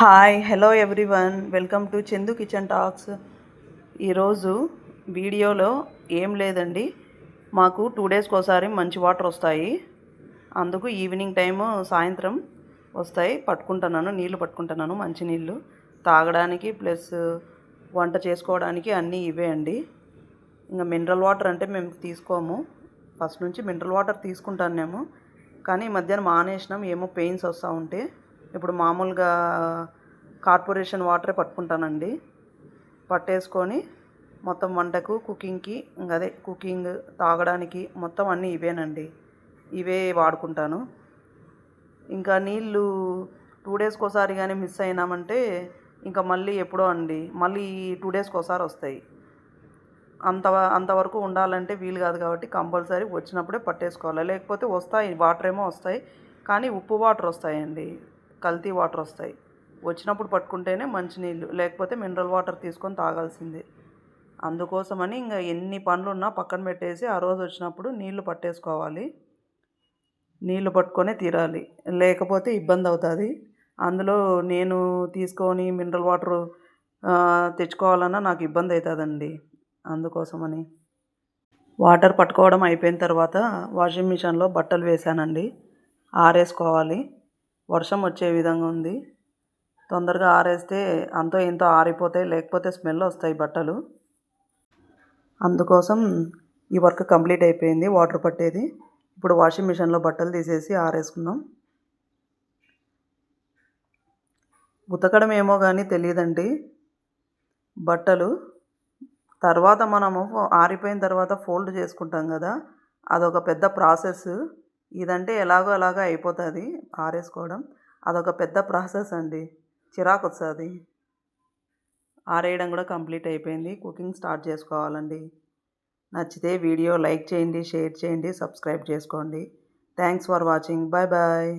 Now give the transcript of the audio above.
Hi hello everyone welcome to Chandu kitchen talks ఈరోజు వీడియోలో ఏం లేదండి. మాకు టూ డేస్కి ఒకసారి మంచి వాటర్ వస్తాయి. అందుకు ఈవినింగ్ టైము సాయంత్రం వస్తాయి. పట్టుకుంటున్నాను నీళ్ళు పట్టుకుంటున్నాను మంచి నీళ్ళు తాగడానికి ప్లస్ వంట చేసుకోవడానికి అన్నీ ఇవే అండి. ఇంకా మినరల్ వాటర్ అంటే మేము తీసుకోము. ఫస్ట్ నుంచి మినరల్ వాటర్ తీసుకుంటాను మేము కానీ ఈ మధ్యాహ్నం మానేసినాం. ఏమో పెయిన్స్ వస్తూ ఉంటే. ఇప్పుడు మామూలుగా కార్పొరేషన్ వాటరే పట్టుకుంటానండి. పట్టేసుకొని మొత్తం వంటకు కుకింగ్కి ఇంకా అదే కుకింగ్ తాగడానికి మొత్తం అన్నీ ఇవేనండి. ఇవే వాడుకుంటాను. ఇంకా నీళ్ళు టూ డేస్కి ఒకసారి కానీ మిస్ అయినామంటే ఇంకా మళ్ళీ ఎప్పుడో అండి మళ్ళీ టూ డేస్కి ఒకసారి వస్తాయి. అంత అంతవరకు ఉండాలంటే వీలు కాదు కాబట్టి కంపల్సరీ వచ్చినప్పుడే పట్టేసుకోవాలి. లేకపోతే వస్తాయి వాటర్ ఏమో వస్తాయి కానీ ఉప్పు వాటర్ వస్తాయండి. కల్తీ వాటర్ వస్తాయి. వచ్చినప్పుడు పట్టుకుంటేనే మంచినీళ్ళు లేకపోతే మినరల్ వాటర్ తీసుకొని తాగాల్సిందే. అందుకోసమని ఇంకా ఎన్ని పనులు ఉన్నా పక్కన పెట్టేసి ఆ రోజు వచ్చినప్పుడు నీళ్ళు పట్టేసుకోవాలి. నీళ్ళు పట్టుకొనే తీరాలి. లేకపోతే ఇబ్బంది అవుతుంది. అందులో నేను తీసుకొని మినరల్ వాటర్ తెచ్చుకోవాలన్నా నాకు ఇబ్బంది అవుతుందండి. అందుకోసమని. వాటర్ పట్టుకోవడం అయిపోయిన తర్వాత వాషింగ్ మిషన్లో బట్టలు వేసానండి ఆరేసుకోవాలి. వర్షం వచ్చే విధంగా ఉంది. తొందరగా ఆరేస్తే అంతో ఇంతో ఆరిపోతాయి లేకపోతే స్మెల్ వస్తాయి బట్టలు. అందుకోసం ఈ వర్క్ కంప్లీట్ అయిపోయింది వాటర్ పట్టేది. ఇప్పుడు వాషింగ్ మిషన్లో బట్టలు తీసేసి ఆరేసుకుందాం. ఉతకడం ఏమో కానీ తెలియదండి బట్టలు తర్వాత మనము ఆరిపోయిన తర్వాత ఫోల్డ్ చేసుకుంటాం కదా. అదొక పెద్ద ప్రాసెస్ ఇదంటే ఎలాగో అలాగో అయిపోతుంది ఆరేసుకోవడం. అదొక పెద్ద ప్రాసెస్ అండి. చిరాకు వస్తుంది ఆరేయడం కూడా కంప్లీట్ అయిపోయింది. కుకింగ్ స్టార్ట్ చేసుకోవాలండి. నచ్చితే వీడియో లైక్ చేయండి షేర్ చేయండి సబ్స్క్రైబ్ చేసుకోండి. Thanks for watching. Bye bye.